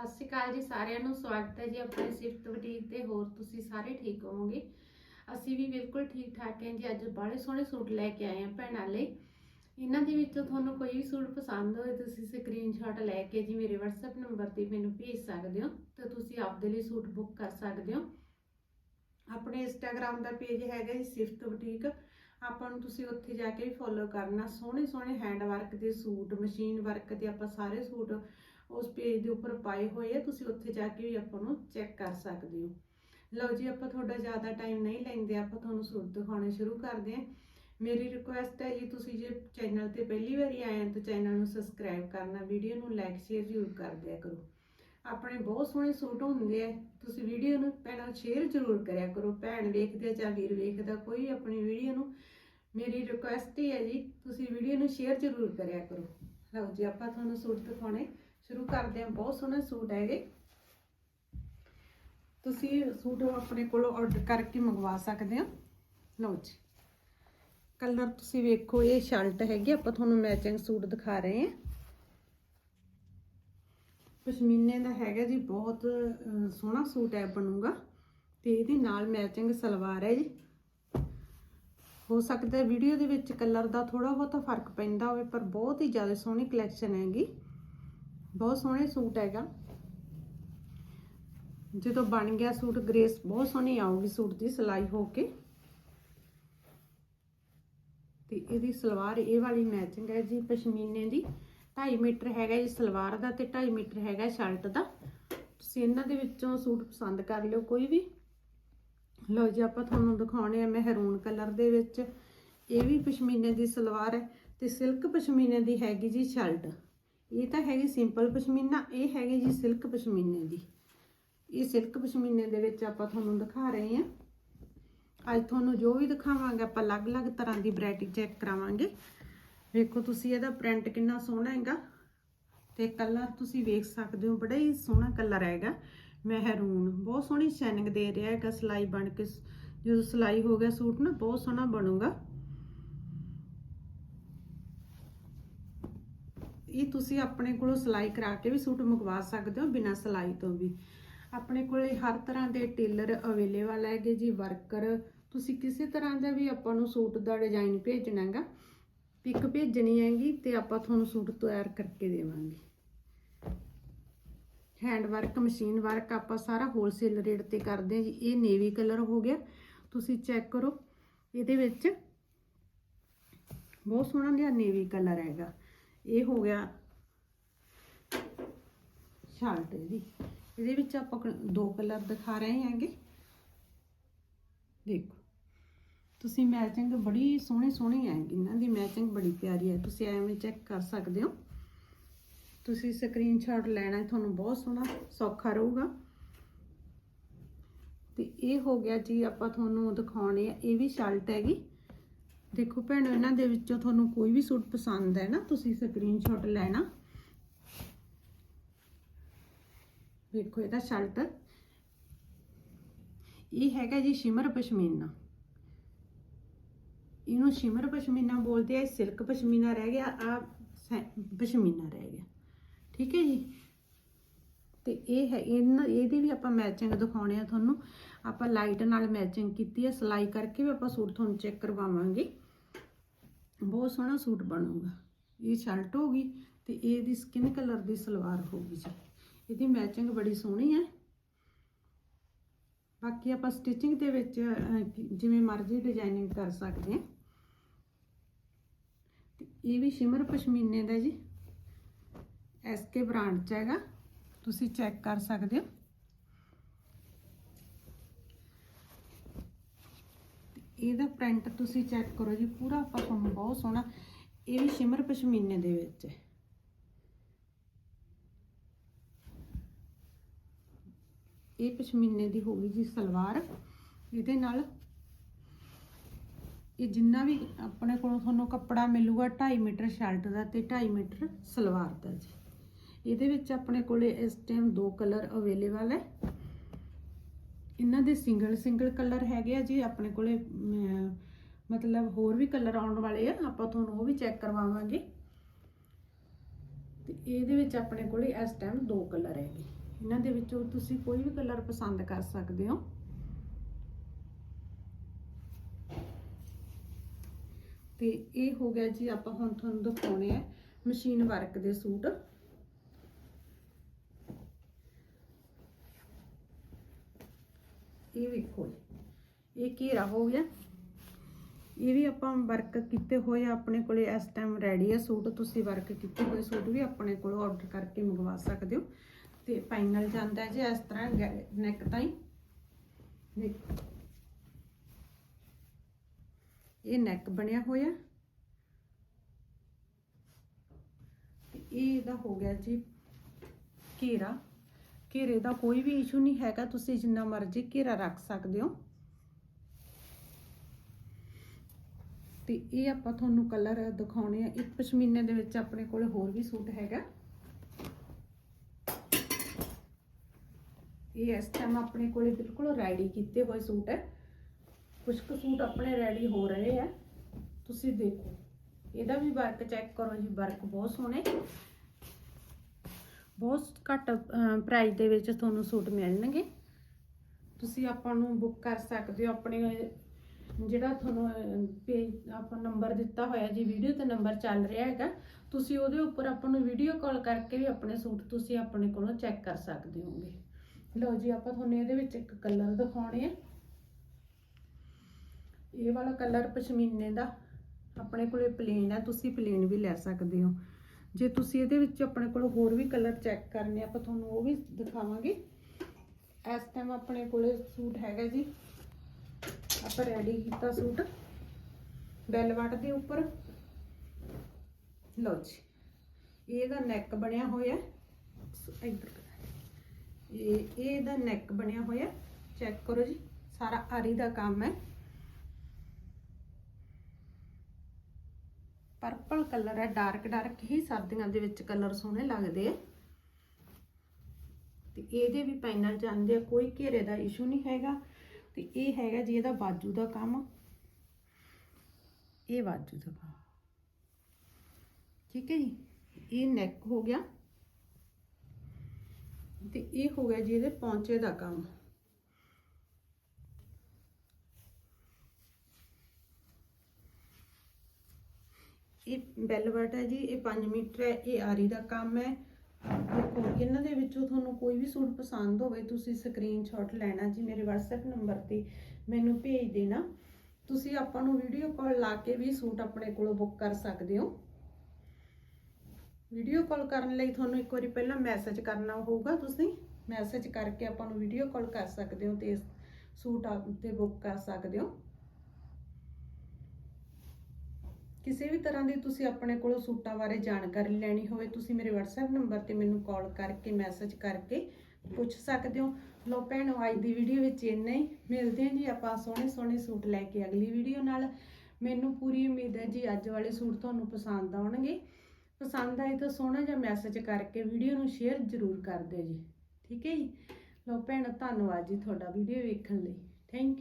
ਸਤਿ ਸ਼੍ਰੀ ਅਕਾਲ ਜੀ, ਸਾਰਿਆਂ ਨੂੰ ਸਵਾਗਤ ਹੈ ਜੀ ਆਪਣੇ ਸਿਫਤ ਬੁਟੀਕ ਤੇ। ਹੋਰ ਤੁਸੀਂ ਸਾਰੇ ਠੀਕ ਹੋਵੋਗੇ? ਅਸੀਂ ਵੀ ਬਿਲਕੁਲ ਠੀਕ ਠਾਕ ਹਾਂ ਜੀ। ਅੱਜ ਬੜੇ ਸੋਹਣੇ ਸੂਟ ਲੈ ਕੇ ਆਏ ਹਾਂ ਭੈਣਾਂ ਲਈ। ਇਹਨਾਂ ਦੇ ਵਿੱਚੋਂ ਤੁਹਾਨੂੰ ਕੋਈ ਵੀ ਸੂਟ ਪਸੰਦ ਹੋਏ, ਤੁਸੀਂ ਸਕਰੀਨਸ਼ਾਟ ਲੈ ਕੇ ਜੀ ਮੇਰੇ WhatsApp ਨੰਬਰ ਤੇ ਮੈਨੂੰ ਭੇਜ ਸਕਦੇ ਹੋ ਤੇ ਤੁਸੀਂ ਆਪਦੇ ਲਈ ਸੂਟ ਬੁੱਕ ਕਰ ਸਕਦੇ ਹੋ। ਆਪਣੇ ਇੰਸਟਾਗ੍ਰam ਦਾ ਪੇਜ ਹੈਗਾ ਜੀ ਸਿਫਤ ਬੁਟੀਕ। ਆਪਾਂ ਨੂੰ ਤੁਸੀਂ ਉੱਥੇ ਜਾ ਕੇ ਵੀ ਫੋਲੋ ਕਰਨਾ। ਸੋਹਣੇ ਸੋਹਣੇ ਹੈਂਡ ਵਰਕ ਦੇ ਸੂਟ ਮਸ਼ੀਨ ਵਰਕ ਦੇ ਆਪਾਂ ਸਾਰੇ ਸੂਟ ਉਸ ਪੇਜ ਦੇ ਉੱਪਰ ਪਾਏ ਹੋਏ ਆ, ਤੁਸੀਂ ਉੱਥੇ ਜਾ ਕੇ ਵੀ ਆਪਾਂ ਨੂੰ ਚੈੱਕ ਕਰ ਸਕਦੇ ਹੋ। ਲਓ ਜੀ, ਆਪਾਂ ਤੁਹਾਡਾ ਜ਼ਿਆਦਾ ਟਾਈਮ ਨਹੀਂ ਲੈਂਦੇ, ਆਪਾਂ ਤੁਹਾਨੂੰ ਸੂਟ ਦਿਖਾਉਣੇ ਸ਼ੁਰੂ ਕਰਦੇ ਹਾਂ। ਮੇਰੀ ਰਿਕੁਐਸਟ ਹੈ ਜੀ, ਤੁਸੀਂ ਜੇ ਚੈਨਲ ਤੇ ਪਹਿਲੀ ਵਾਰੀ ਆਏ ਹੋ, ਤਾਂ ਚੈਨਲ ਨੂੰ ਸਬਸਕ੍ਰਾਈਬ ਕਰਨਾ ਵੀਡੀਓ ਨੂੰ ਲਾਈਕ ਸ਼ੇਅਰ ਜ਼ਰੂਰ ਕਰ ਦਿਆ ਕਰੋ। ਆਪਣੇ ਬਹੁਤ ਸੋਹਣੇ ਸੂਟ ਹੁੰਦੇ ਆ, ਤੁਸੀਂ ਵੀਡੀਓ ਨੂੰ ਭੈਣਾਂ ਸ਼ੇਅਰ ਜ਼ਰੂਰ ਕਰਿਆ ਕਰੋ। ਭੈਣ ਵੇਖਦੇ ਆ ਜਾਂ ਵੀਰ ਵੇਖਦਾ, ਕੋਈ ਆਪਣੀ ਵੀਡੀਓ ਨੂੰ। ਮੇਰੀ ਰਿਕੁਐਸਟ ਹੀ ਹੈ ਜੀ, ਤੁਸੀਂ ਵੀਡੀਓ ਨੂੰ ਸ਼ੇਅਰ ਜ਼ਰੂਰ ਕਰਿਆ ਕਰੋ। ਲਓ ਜੀ, ਆਪਾਂ ਤੁਹਾਨੂੰ ਸੂਟ ਦਿਖਾਉਣੇ। ਸ਼ੁਰੂ ਕਰਦੇ ਹਾਂ। ਬਹੁਤ ਸੋਹਣੇ ਸੂਟ ਹੈਗੇ। ਤੁਸੀਂ ਸੂਟ ਆਪਣੇ ਕੋਲੋਂ ਆਰਡਰ ਕਰਕੇ ਮੰਗਵਾ ਸਕਦੇ ਹੋ। ਲਓ ਜੀ। ਕਲਰ ਤੁਸੀਂ ਵੇਖੋ, ਇਹ ਸ਼ਰਟ ਹੈਗੀ। ਆਪਾਂ ਤੁਹਾਨੂੰ ਮੈਚਿੰਗ ਸੂਟ ਦਿਖਾ ਰਹੇ ਹਾਂ। ਪਸ਼ਮੀਨੇ ਦਾ ਹੈਗਾ ਜੀ। ਬਹੁਤ ਸੋਹਣਾ ਸੂਟ ਹੈ, ਬਣੂਗਾ। ਤੇ ਇਹਦੇ ਨਾਲ ਮੈਚਿੰਗ ਸਲਵਾਰ ਹੈ ਜੀ। ਹੋ ਸਕਦਾ ਵੀਡੀਓ ਦੇ ਵਿੱਚ ਕਲਰ ਦਾ ਥੋੜਾ ਬਹੁਤਾ ਫ਼ਰਕ ਪੈਂਦਾ ਹੋਵੇ, ਪਰ ਬਹੁਤ ਹੀ ਜ਼ਿਆਦਾ ਸੋਹਣੀ ਕਲੈਕਸ਼ਨ ਹੈਗੀ। ਬਹੁਤ ਸੋਹਣੇ ਸੂਟ ਹੈਗਾ। ਜਦੋਂ ਬਣ ਗਿਆ ਸੂਟ, ਗ੍ਰੇਸ ਬਹੁਤ ਸੋਹਣੀ ਆਊਗੀ ਸੂਟ ਦੀ ਸਿਲਾਈ ਹੋ ਕੇ। ਤੇ ਇਹਦੀ ਸਲਵਾਰ ਇਹ ਵਾਲੀ ਮੈਚਿੰਗ ਹੈ ਜੀ ਪਸ਼ਮੀਨੇ ਦੀ। 2.5 ਮੀਟਰ ਹੈਗਾ ਜੀ ਸਲਵਾਰ ਦਾ ਤੇ 2.5 ਮੀਟਰ ਹੈਗਾ ਸ਼ਰਟ ਦਾ। ਤੁਸੀਂ ਇਹਨਾਂ ਦੇ ਵਿੱਚੋਂ ਸੂਟ ਪਸੰਦ ਕਰ ਲਿਓ ਕੋਈ ਵੀ। ਲਓ ਜੀ, ਆਪਾਂ ਤੁਹਾਨੂੰ ਦਿਖਾਉਣੇ ਆ ਮਹਿਰੂਨ ਕਲਰ ਦੇ ਵਿੱਚ। ਇਹ ਵੀ ਪਸ਼ਮੀਨੇ ਦੀ ਸਲਵਾਰ ਹੈ ਤੇ ਸਿਲਕ ਪਸ਼ਮੀਨੇ ਦੀ ਹੈਗੀ ਜੀ ਸ਼ਰਟ ਇਹ ਤਾਂ ਹੈਗੀ ਸਿੰਪਲ ਪਸ਼ਮੀਨਾ, ਇਹ ਹੈਗੀ ਜੀ ਸਿਲਕ ਪਸ਼ਮੀਨੇ ਦੀ। ਇਹ ਸਿਲਕ ਪਸ਼ਮੀਨੇ ਦੇ ਵਿੱਚ ਆਪਾਂ ਤੁਹਾਨੂੰ ਦਿਖਾ ਰਹੇ ਹਾਂ। ਅੱਜ ਤੁਹਾਨੂੰ ਜੋ ਵੀ ਦਿਖਾਵਾਂਗੇ, ਆਪਾਂ ਅਲੱਗ-ਅਲੱਗ ਤਰ੍ਹਾਂ ਦੀ ਵੈਰਾਈਟੀ ਚੈੱਕ ਕਰਾਵਾਂਗੇ। ਵੇਖੋ ਤੁਸੀਂ ਇਹਦਾ ਪ੍ਰਿੰਟ ਕਿੰਨਾ ਸੋਹਣਾ ਹੈਗਾ ਤੇ ਕਲਰ ਤੁਸੀਂ ਵੇਖ ਸਕਦੇ ਹੋ, ਬੜਾ ਹੀ ਸੋਹਣਾ ਕਲਰ ਹੈਗਾ। ਮਹਿਰੂਨ, ਬਹੁਤ ਸੋਹਣੀ ਸ਼ਾਈਨਿੰਗ ਦੇ ਰਿਹਾ ਹੈਗਾ, ਸਿਲਾਈ ਬਣ ਕੇ, ਜਦੋਂ ਸਿਲਾਈ ਹੋ ਗਿਆ ਸੂਟ ਨਾ, ਬਹੁਤ ਸੋਹਣਾ ਬਣੂਗਾ। ਇਹ ਤੁਸੀਂ ਆਪਣੇ ਕੋਲੋਂ ਸਿਲਾਈ ਕਰਾ ਕੇ ਵੀ ਸੂਟ ਮੰਗਵਾ ਸਕਦੇ ਹੋ ਬਿਨਾਂ ਸਿਲਾਈ ਤੋਂ ਵੀ। ਆਪਣੇ ਕੋਲੇ ਹਰ ਤਰ੍ਹਾਂ ਦੇ ਟੇਲਰ ਅਵੇਲੇਬਲ ਹੈਗੇ ਜੀ, ਵਰਕਰ। ਤੁਸੀਂ ਕਿਸੇ ਤਰ੍ਹਾਂ ਦਾ ਵੀ ਆਪਾਂ ਨੂੰ ਸੂਟ ਦਾ ਡਿਜ਼ਾਈਨ ਭੇਜਣਾ ਹੈਗਾ ਪਿਕ ਭੇਜਣੀ ਹੈਗੀ ਤੇ ਆਪਾਂ ਤੁਹਾਨੂੰ ਸੂਟ ਤਿਆਰ ਕਰਕੇ ਦੇਵਾਂਗੇ। ਹੈਂਡ ਵਰਕ ਮਸ਼ੀਨ ਵਰਕ ਆਪਾਂ ਸਾਰਾ ਹੋਲਸੇਲ ਰੇਟ ਤੇ ਕਰਦੇ ਹਾਂ ਜੀ। ਇਹ ਨੇਵੀ ਕਲਰ ਹੋ ਗਿਆ। ਤੁਸੀਂ ਚੈੱਕ ਕਰੋ। ਇਹਦੇ ਵਿੱਚ ਬਹੁਤ ਸੋਹਣਾ ਜਿਹਾ ਨੇਵੀ ਕਲਰ ਹੈਗਾ। ਇਹ ਹੋ ਗਿਆ ਸ਼ਰਟ ਇਹਦੀ। ਇਹਦੇ ਵਿੱਚ ਆਪਾਂ ਦੋ ਕਲਰ ਦਿਖਾ ਰਹੇ ਹਾਂਗੇ। ਦੇਖੋ। ਤੁਸੀਂ ਮੈਚਿੰਗ ਬੜੀ ਸੋਹਣੀ ਸੋਹਣੀ ਆਏਗੀ। ਇਹਨਾਂ ਦੀ ਮੈਚਿੰਗ ਬੜੀ ਪਿਆਰੀ ਹੈ। ਤੁਸੀਂ ਐਵੇਂ ਚੈੱਕ ਕਰ ਸਕਦੇ ਹੋ। ਤੁਸੀਂ ਸਕਰੀਨਸ਼ਾਟ ਲੈਣਾ ਤੁਹਾਨੂੰ ਬਹੁਤ ਸੋਹਣਾ, ਸੌਖਾ ਰਹੂਗਾ। ਤੇ ਇਹ ਹੋ ਗਿਆ ਜੀ, ਆਪਾਂ ਤੁਹਾਨੂੰ ਦਿਖਾਉਣੇ ਆ। ਇਹ ਵੀ ਸ਼ਰਟ ਹੈਗੀ। ਦੇਖੋ ਭੈਣੋ, ਇਹਨਾਂ ਦੇ ਵਿੱਚੋਂ ਤੁਹਾਨੂੰ ਕੋਈ ਵੀ ਸੂਟ ਪਸੰਦ ਹੈ ਨਾ, ਤੁਸੀਂ ਸਕਰੀਨਸ਼ਾਟ ਲੈਣਾ। ਵੇਖੋ ਇਹਦਾ ਸ਼ਰਟ ਇਹ ਹੈਗਾ ਜੀ ਸ਼ਿਮਰ ਪਸ਼ਮੀਨਾ। ਇਹਨੂੰ ਸ਼ਿਮਰ ਪਸ਼ਮੀਨਾ ਬੋਲਦੇ ਆ, ਇਹ ਸਿਲਕ ਪਸ਼ਮੀਨਾ ਰਹਿ ਗਿਆ ਆ ਪਸ਼ਮੀਨਾ ਰਹਿ ਗਿਆ। ਠੀਕ ਹੈ ਜੀ? ਤੇ ਇਹ ਹੈ, ਇਹਨਾਂ, ਇਹਦੀ ਵੀ ਆਪਾਂ ਮੈਚਿੰਗ ਦਿਖਾਉਣੇ ਆ ਤੁਹਾਨੂੰ। ਆਪਾਂ ਲਾਈਟ ਨਾਲ ਮੈਚਿੰਗ ਕੀਤੀ ਹੈ ਸਿਲਾਈ ਕਰਕੇ ਵੀ ਆਪਾਂ ਸੂਟ ਤੁਹਾਨੂੰ ਚੈੱਕ ਕਰਵਾਵਾਂਗੇ। ਬਹੁਤ ਸੋਹਣਾ ਸੂਟ ਬਣੂਗਾ। ਇਹ ਸ਼ਰਟ ਹੋਗੀ ਤੇ ਇਹਦੀ ਸਕਿਨ ਕਲਰ ਦੀ ਸਲਵਾਰ ਹੋਗੀ ਜੀ। ਇਹਦੀ ਮੈਚਿੰਗ ਬੜੀ ਸੋਹਣੀ ਹੈ। ਬਾਕੀ ਆਪਾਂ ਸਟਿਚਿੰਗ ਦੇ ਵਿੱਚ ਜਿਵੇਂ ਮਰਜ਼ੀ ਡਿਜ਼ਾਈਨਿੰਗ ਕਰ ਸਕਦੇ ਹਾਂ। ਇਹ ਵੀ ਸ਼ਿਮਰ ਪਸ਼ਮੀਨੇ ਦਾ ਜੀ। ਐਸਕੇ ਬ੍ਰਾਂਡ ਚ ਹੈਗਾ। ਤੁਸੀਂ ਚੈੱਕ ਕਰ ਸਕਦੇ ਹੋ ਤੇ ਇਹਦਾ ਪ੍ਰਿੰਟ ਤੁਸੀਂ ਚੈੱਕ ਕਰੋ ਜੀ, ਪੂਰਾ ਆਪਾਂ ਬਹੁਤ ਸੋਹਣਾ। ਇਹ ਵੀ ਸ਼ਿਮਰ ਪਸ਼ਮੀਨੇ ਦੇ ਵਿੱਚ ਹੈ। ਇਹ ਪਸ਼ਮੀਨੇ ਦੀ ਹੋਗੀ ਜੀ ਸਲਵਾਰ। ਇਹਦੇ ਨਾਲ ਇਹ ਜਿੰਨਾ ਵੀ ਆਪਣੇ ਕੋਲੋਂ ਤੁਹਾਨੂੰ ਕੱਪੜਾ ਮਿਲੂਗਾ 2.5 ਮੀਟਰ ਸ਼ਰਟ ਦਾ ਤੇ 2.5 ਮੀਟਰ ਸਲਵਾਰ ਦਾ ਜੀ। ਇਹਦੇ ਵਿੱਚ ਆਪਣੇ ਕੋਲੇ ਇਸ ਟਾਈਮ ਦੋ ਕਲਰ ਅਵੇਲੇਬਲ ਹੈ। ਇਹਨਾਂ ਦੇ ਸਿੰਗਲ ਸਿੰਗਲ ਕਲਰ ਹੈਗੇ ਆ ਜੀ, ਆਪਣੇ ਕੋਲੇ ਮਤਲਬ ਹੋਰ ਵੀ ਕਲਰ ਆਉਣ ਵਾਲੇ ਆ, ਆਪਾਂ ਤੁਹਾਨੂੰ ਉਹ ਵੀ ਚੈੱਕ ਕਰਵਾਵਾਂਗੇ। ਤੇ ਇਹਦੇ ਵਿੱਚ ਆਪਣੇ ਕੋਲੇ ਇਸ ਟਾਈਮ ਦੋ ਕਲਰ ਹੈਗੇ। ਇਹਨਾਂ ਦੇ ਵਿੱਚੋਂ ਤੁਸੀਂ ਕੋਈ ਵੀ ਕਲਰ ਪਸੰਦ ਕਰ ਸਕਦੇ ਹੋ। ਤੇ ਇਹ ਹੋ ਗਿਆ ਜੀ, ਆਪਾਂ ਹੁਣ ਤੁਹਾਨੂੰ ਦਿਖਾਉਣੇ ਆ ਮਸ਼ੀਨ ਵਰਕ ਦੇ ਸੂਟ। ਇਹ ਵੇਖੋ ਜੀ, ਇਹ ਘੇਰਾ ਹੋ ਗਿਆ। ਇਹ ਵੀ ਆਪਾਂ ਵਰਕ ਕੀਤੇ ਹੋਏ ਆ ਆਪਣੇ ਕੋਲੇ। ਇਸ ਟਾਈਮ ਰੈਡੀ ਹੈ ਸੂਟ। ਤੁਸੀਂ ਵਰਕ ਕੀਤੇ ਹੋਏ ਸੂਟ ਵੀ ਆਪਣੇ ਕੋਲੋਂ ਆਰਡਰ ਕਰਕੇ ਮੰਗਵਾ ਸਕਦੇ ਹੋ। ਤੇ ਫਾਈਨਲ ਜਾਂਦਾ ਜੀ ਇਸ ਤਰ੍ਹਾਂ ਨੈਕ ਤਾਈ। ਇਹ ਨੈਕ ਬਣਿਆ ਹੋਇਆ। ਤੇ ਇਹ ਇਹਦਾ ਹੋ ਗਿਆ ਜੀ ਘੇਰਾ। ਘੇਰੇ ਦਾ ਕੋਈ ਵੀ ਇਸ਼ੂ ਨਹੀਂ ਹੈਗਾ, ਤੁਸੀਂ ਜਿੰਨਾ ਮਰਜ਼ੀ ਘੇਰਾ ਰੱਖ ਸਕਦੇ ਹੋ। ਤੇ ਇਹ ਆਪਾਂ ਤੁਹਾਨੂੰ ਕਲਰ ਦਿਖਾਉਣੇ ਆ। ਇੱਕ ਪਸ਼ਮੀਨੇ ਦੇ ਵਿੱਚ ਆਪਣੇ ਕੋਲ ਹੋਰ ਵੀ ਸੂਟ ਹੈਗਾ। ਇਹ ਇਸ ਟਾਈਮ ਆਪਣੇ ਕੋਲੇ ਬਿਲਕੁਲ ਰੈਡੀ ਕੀਤੇ ਹੋਏ ਸੂਟ ਹੈ। ਕੁਝ ਕੁ ਸੂਟ ਆਪਣੇ ਰੈਡੀ ਹੋ ਰਹੇ ਆ ਤੁਸੀਂ ਦੇਖੋ। ਇਹਦਾ ਵੀ ਵਰਕ ਚੈੱਕ ਕਰੋ ਜੀ ਵਰਕ ਬਹੁਤ ਸੋਹਣੇ। ਬਹੁਤ ਘੱਟ ਪ੍ਰਾਈਸ ਦੇ ਵਿੱਚ ਤੁਹਾਨੂੰ ਸੂਟ ਮਿਲਣਗੇ। ਤੁਸੀਂ ਆਪਾਂ ਨੂੰ ਬੁੱਕ ਕਰ ਸਕਦੇ ਹੋ ਆਪਣੇ, ਜਿਹੜਾ ਤੁਹਾਨੂੰ ਪੇਜ ਆਪਾਂ ਨੰਬਰ ਦਿੱਤਾ ਹੋਇਆ ਜੀ ਵੀਡੀਓ ਤੇ ਨੰਬਰ ਚੱਲ ਰਿਹਾ ਹੈਗਾ। ਤੁਸੀਂ ਉਹਦੇ ਉੱਪਰ ਆਪਾਂ ਨੂੰ ਵੀਡੀਓ ਕਾਲ ਕਰਕੇ ਵੀ ਆਪਣੇ ਸੂਟ ਤੁਸੀਂ ਆਪਣੇ ਕੋਲੋਂ ਚੈੱਕ ਕਰ ਸਕਦੇ ਹੋਗੇ। ਲਓ ਜੀ, ਆਪਾਂ ਤੁਹਾਨੂੰ ਇਹਦੇ ਵਿੱਚ ਇੱਕ ਕਲਰ ਦਿਖਾਉਣੇ ਆ। ਇਹ ਵਾਲਾ ਕਲਰ ਪਸ਼ਮੀਨੇ ਦਾ, ਆਪਣੇ ਕੋਲੇ ਪਲੇਨ ਹੈ, ਤੁਸੀਂ ਪਲੇਨ ਵੀ ਲੈ ਸਕਦੇ ਹੋ। ਜੇ ਤੁਸੀਂ ਇਹਦੇ ਵਿੱਚ ਆਪਣੇ ਕੋਲ ਹੋਰ ਵੀ ਕਲਰ ਚੈੱਕ ਕਰਨੇ ਆਪਾਂ ਤੁਹਾਨੂੰ ਉਹ ਵੀ ਦਿਖਾਵਾਂਗੇ। ਇਸ ਟਾਈਮ ਆਪਣੇ ਕੋਲੇ ਸੂਟ ਹੈਗਾ ਜੀ। ਆਪਾਂ ਰੈਡੀ ਕੀਤਾ ਸੂਟ। ਬੈਲਵਟ ਦੇ ਉੱਪਰ। ਲਓ ਜੀ। ਇਹਦਾ ਨੈਕ ਬਣਿਆ ਹੋਇਆ। ਇੱਧਰ। ਇਹ, ਇਹਦਾ ਨੈਕ ਬਣਿਆ ਹੋਇਆ। ਚੈੱਕ ਕਰੋ ਜੀ। ਸਾਰਾ ਆਰੀ ਦਾ ਕੰਮ ਹੈ। ਪਰਪਲ ਕਲਰ ਹੈ ਡਾਰਕ ਡਾਰਕ ਹੀ ਸਰਦੀਆਂ ਦੇ ਵਿੱਚ ਕਲਰ ਸੋਹਣੇ ਲੱਗਦੇ ਆ। ਤੇ ਇਹਦੇ ਵੀ ਪੈਨਲ ਜਾਂਦੇ ਆ, ਕੋਈ ਘੇਰੇ ਦਾ ਇਸ਼ੂ ਨਹੀਂ ਹੈਗਾ। ਤੇ ਇਹ ਹੈਗਾ ਜੀ ਇਹਦਾ ਬਾਜੂ ਦਾ ਕੰਮ। ਇਹ ਬਾਜੂ ਦਾ ਕੰਮ। ਠੀਕ ਹੈ ਜੀ? ਇਹ ਨੈਕ ਹੋ ਗਿਆ। ਤੇ ਇਹ ਹੋ ਗਿਆ ਜੀ ਇਹਦੇ ਪੌਂਚੇ ਦਾ ਕੰਮ। ਇਹ ਬੈਲਵਟ ਹੈ ਜੀ, ਇਹ 5 ਮੀਟਰ ਹੈ, ਇਹ ਆਰੀ ਦਾ ਕੰਮ ਹੈ। ਦੇਖੋ, ਇਹਨਾਂ ਦੇ ਵਿੱਚੋਂ ਤੁਹਾਨੂੰ ਕੋਈ ਵੀ ਸੂਟ ਪਸੰਦ ਹੋਵੇ, ਤੁਸੀਂ ਸਕਰੀਨਸ਼ਾਟ ਲੈਣਾ ਜੀ ਮੇਰੇ WhatsApp ਨੰਬਰ ਤੇ, ਮੈਨੂੰ ਭੇਜ ਦੇਣਾ। ਤੁਸੀਂ ਆਪਾਂ ਨੂੰ ਵੀਡੀਓ ਕਾਲ ਲਾ ਕੇ ਵੀ ਸੂਟ ਆਪਣੇ ਕੋਲੋਂ ਬੁੱਕ ਕਰ ਸਕਦੇ ਹੋ। ਵੀਡੀਓ ਕਾਲ ਕਰਨ ਲਈ ਤੁਹਾਨੂੰ ਇੱਕ ਵਾਰੀ ਪਹਿਲਾਂ ਮੈਸੇਜ ਕਰਨਾ ਹੋਊਗਾ, ਤੁਸੀਂ ਮੈਸੇਜ ਕਰਕੇ ਆਪਾਂ ਨੂੰ ਵੀਡੀਓ ਕਾਲ ਕਰ ਸਕਦੇ ਹੋ ਤੇ ਸੂਟ ਆਪ ਤੇ ਬੁੱਕ ਕਰ ਸਕਦੇ ਹੋ। ਕਿਸੇ ਵੀ ਤਰ੍ਹਾਂ ਦੀ ਤੁਸੀਂ ਆਪਣੇ ਕੋਲੋਂ ਸੂਟਾਂ ਬਾਰੇ ਜਾਣਕਾਰੀ ਲੈਣੀ ਹੋਵੇ, ਤੁਸੀਂ ਮੇਰੇ WhatsApp ਨੰਬਰ ਤੇ ਮੈਨੂੰ ਕਾਲ ਕਰਕੇ ਮੈਸੇਜ ਕਰਕੇ ਪੁੱਛ ਸਕਦੇ ਹੋ। ਲੋ ਭੈਣੋ ਅੱਜ ਦੀ ਵੀਡੀਓ ਵਿੱਚ ਇੰਨਾ ਹੀ। ਮਿਲਦੇ ਹਾਂ ਜੀ ਆਪਾਂ ਸੋਹਣੇ ਸੋਹਣੇ ਸੂਟ ਲੈ ਕੇ ਅਗਲੀ ਵੀਡੀਓ ਨਾਲ। ਮੈਨੂੰ ਪੂਰੀ ਉਮੀਦ ਹੈ ਜੀ ਅੱਜ ਵਾਲੇ ਸੂਟ ਤੁਹਾਨੂੰ ਪਸੰਦ ਆਉਣਗੇ। ਪਸੰਦ ਆਏ ਤਾਂ ਸੋਹਣਾ ਜਿਹਾ ਮੈਸੇਜ ਕਰਕੇ ਵੀਡੀਓ ਨੂੰ ਸ਼ੇਅਰ ਜ਼ਰੂਰ ਕਰ ਦਿਓ ਜੀ। ਠੀਕ ਹੈ ਜੀ? ਲੋ ਭੈਣੋ, ਧੰਨਵਾਦ ਜੀ ਤੁਹਾਡਾ ਵੀਡੀਓ ਵੇਖਣ ਲਈ। ਥੈਂਕ